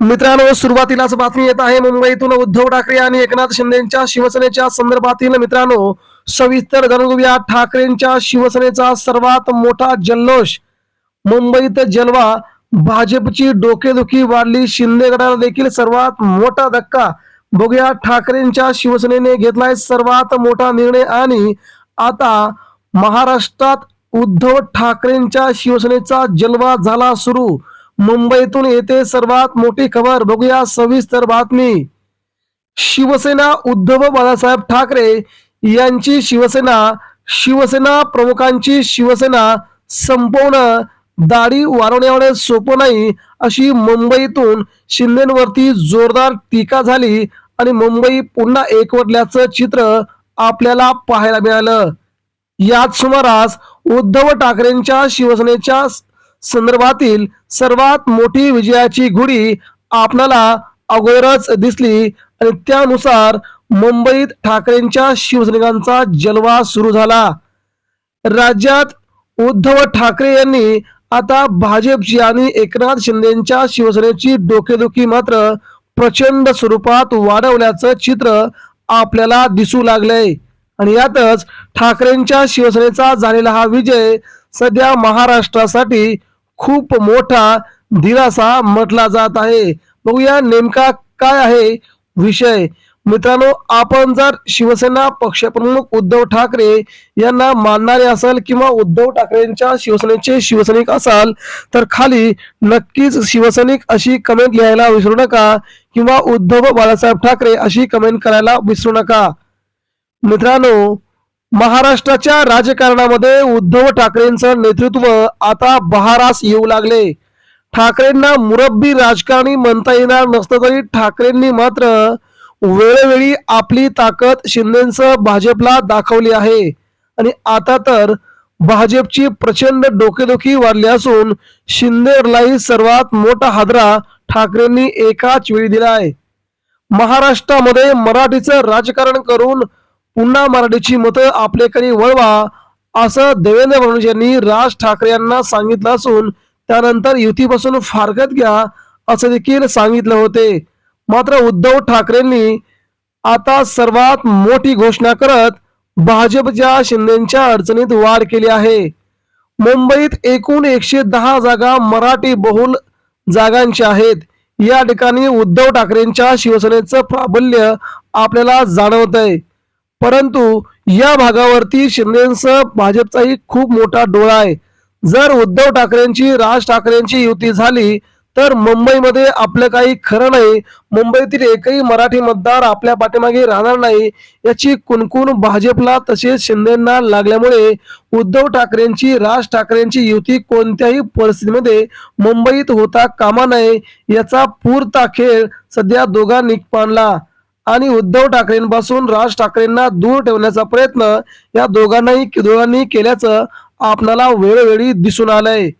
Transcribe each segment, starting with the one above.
मित्रांनो सुरुवातीलाच बातमी येत आहे मुंबईतून उद्धव ठाकरे आणि एकनाथ शिंदेच्या शिवसेनेच्या संदर्भातील मित्रांनो सविस्तर जाणून घेऊया. ठाकरेंच्या शिवसेनेचा सर्वात मोठा जल्लोष मुंबईत जलवा भाजपची डोकेदुखी वाढली शिंदे गटाला देखील सर्वात मोठा धक्का. बघूया ठाकरेंच्या शिवसेनेने घेतलाय सर्वात मोठा निर्णय आणि आता महाराष्ट्रात उद्धव ठाकरेंच्या शिवसेनेचा जलवा झाला सुरू. मुंबईतून येते सर्वात मोठी खबर. बघूया सविस्तर बातमी. शिवसेना उद्धव बाळासाहेब ठाकरे यांची शिवसेना शिवसेना प्रमुखांची शिवसेना संपवणं दाढी वाढवण्यावर सोपं नाही अशी मुंबईतून शिंदेवरती जोरदार टीका झाली आणि मुंबई पुन्हा एकवटल्याचं चित्र आपल्याला पाहायला मिळालं. याच सुमारास उद्धव ठाकरेंच्या शिवसेनेच्या संदर्भातील सर्वात मोठी विजयाची गुढी आपल्याला अगोदरच दिसली आणि त्यानुसार मुंबईत ठाकरेंच्या शिवसैनिकांचा जलवा सुरू झाला. राज्यात उद्धव ठाकरे यांनी आता भाजपची आणि एकनाथ शिंदेच्या शिवसेनेची डोकेदुखी मात्र प्रचंड स्वरूपात वाढवल्याचं चित्र आपल्याला दिसू लागलंय. आणि यातच ठाकरेंच्या शिवसेनेचा झालेला हा विजय सध्या महाराष्ट्रासाठी खूप मोठा दिलासा म्हटला जात आहे. बघूया नेमका काय आहे विषय. मित्रांनो आपण जर शिवसेना पक्षप्रमुख उद्धव ठाकरे यांना मानणारे असाल किंवा उद्धव ठाकरेंच्या शिवसेनेचे शिवसैनिक असाल तर खाली नक्कीच शिवसैनिक अशी कमेंट लिहायला विसरू नका किंवा उद्धव बाळासाहेब ठाकरे अशी कमेंट करायला विसरू नका. मित्रांनो महाराष्ट्राच्या राजकारणामध्ये उद्धव ठाकरेंचं नेतृत्व आता बहारास येऊ लागले. ठाकरेंना मुरब्बी राजकारणी म्हणता येणार नसतं तरी ठाकरेंनी मात्र वेळोवेळी आपली ताकद शिंदेसह भाजपला दाखवली आहे. आणि आता तर भाजपची प्रचंड डोकेदुखी वाढली असून शिंदेलाही सर्वात मोठा हादरा ठाकरेंनी एकाच वेळी दिलाय महाराष्ट्रामध्ये मराठीचं राजकारण करून पुन्हा मराठीची मतं आपल्याकडे वळवा असं देवेंद्र फडणवीस यांनी राज ठाकरे यांना सांगितलं असून त्यानंतर युतीपासून फारकत घ्या असं देखील सांगितलं होते. मात्र उद्धव ठाकरेंनी आता सर्वात मोठी घोषणा करत भाजपच्या शिंदेच्या अडचणीत वाढ केली आहे. मुंबईत एकूण एकशे दहा जागा मराठी बहुल जागांच्या आहेत. या ठिकाणी उद्धव ठाकरेंच्या शिवसेनेचं प्राबल्य आपल्याला जाणवत आहे परंतु या भागावरती शिंदेसह भाजपचाही खूप मोठा डोळा आहे. जर उद्धव ठाकरेंची राज ठाकरेंची युती झाली तर मुंबईमध्ये आपलं काही खरं नाही. मुंबईतील एकही मराठी मतदार आपल्या पाठीमागे राहणार नाही याची कुणकुण भाजपला तसेच शिंदेना लागल्यामुळे उद्धव ठाकरेंची राज ठाकरेंची युती कोणत्याही परिस्थितीमध्ये मुंबईत होता कामा नये याचा पुरता खेळ सध्या दोघांनी पाणला आणि उद्धव ठाकरेंपासून राज ठाकरेंना दूर ठेवण्याचा प्रयत्न या दोघांनाही दोघांनी केल्याचं आपणाला वेळोवेळी दिसून आलंय.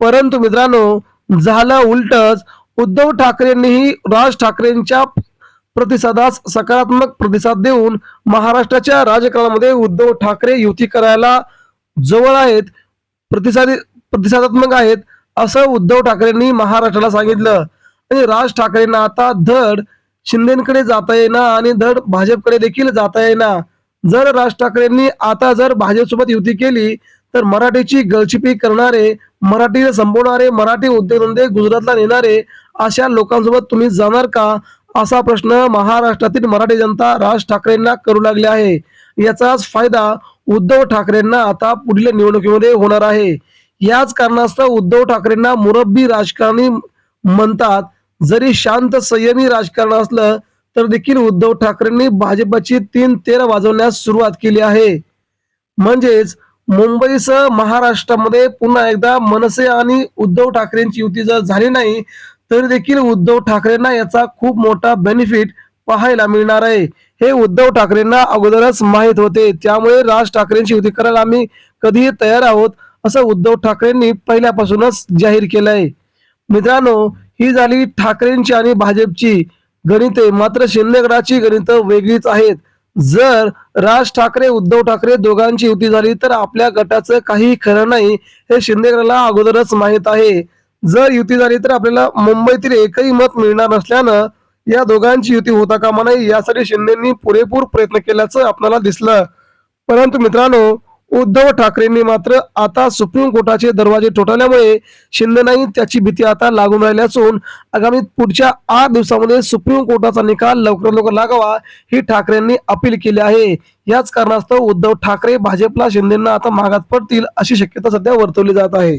परंतु मित्रांनो झालं उलटच उद्धव ठाकरेंनीही राज ठाकरेंच्या प्रतिसादास सकारात्मक प्रतिसाद देऊन महाराष्ट्राच्या राजकारणामध्ये उद्धव ठाकरे युती करायला जवळ आहेत प्रतिसादी प्रतिसादात्मक आहेत असं उद्धव ठाकरेंनी महाराष्ट्राला सांगितलं. आणि राज ठाकरेंना आता धड शिंदेकडे जाता येईना आणि धड भाजपकडे देखील जाता येईना. जर राज ठाकरेंनी आता जर भाजपसोबत युती केली तर मराठीची गळचिपी करणारे मराठीला संपवणारे मराठी उद्योगधंदे गुजरातला नेणारे अशा लोकांसोबत तुम्ही जाणार का? असा प्रश्न महाराष्ट्रातील मराठी जनता राज ठाकरेंना करू लागली आहे. याचाच फायदा उद्धव ठाकरेंना आता पुढील निवडणुकीमध्ये होणार आहे. याच कारणास्तव उद्धव ठाकरेंना मुरब्बी राजकारणी म्हणतात जरी शांत संयमी राजकारण असलं तर देखील उद्धव ठाकरेंनी भाजपची तीन तेर वाजवण्यास सुरुवात केली आहे. म्हणजेच मुंबईसह महाराष्ट्रामध्ये पुन्हा एकदा मनसे आणि उद्धव ठाकरेंची युती जर झाली नाही तरी देखील उद्धव ठाकरेंना याचा खूप मोठा बेनिफिट पाहायला मिळणार आहे. हे उद्धव ठाकरेंना अगोदरच माहीत होते. त्यामुळे राज ठाकरेंची युती करायला आम्ही कधीही तयार आहोत असं उद्धव ठाकरेंनी पहिल्यापासूनच जाहीर केलंय. मित्रांनो ही झाली ठाकरेंची आणि भाजपची गणिते. मात्र शिंदेगडाची गणितं वेगळीच आहेत. जर राज ठाकरे उद्धव ठाकरे दोघांची युती झाली तर आपल्या गटाचं काही खरं नाही हे शिंदेगडाला अगोदरच माहीत आहे. जर युती झाली तर आपल्याला मुंबईतील एकही मत मिळणार नसल्यानं या दोघांची युती होता कामा नाही यासाठी शिंदेनी पुरेपूर प्रयत्न केल्याचं आपल्याला दिसलं. परंतु मित्रांनो उद्धव ठाकरेंनी मात्र आता सुप्रीम कोर्टाचे दरवाजे ठोठाल्यामुळे शिंदेनाही त्याची भीती आता लागून राहिली असून आगामी पुढच्या आठ दिवसामध्ये सुप्रीम कोर्टाचा निकाल लवकरात लवकर लागावा ही ठाकरेंनी अपील केली आहे. याच कारणास्तव उद्धव ठाकरे भाजपला शिंदेना आता मागात पडतील अशी शक्यता सध्या वर्तवली जात आहे.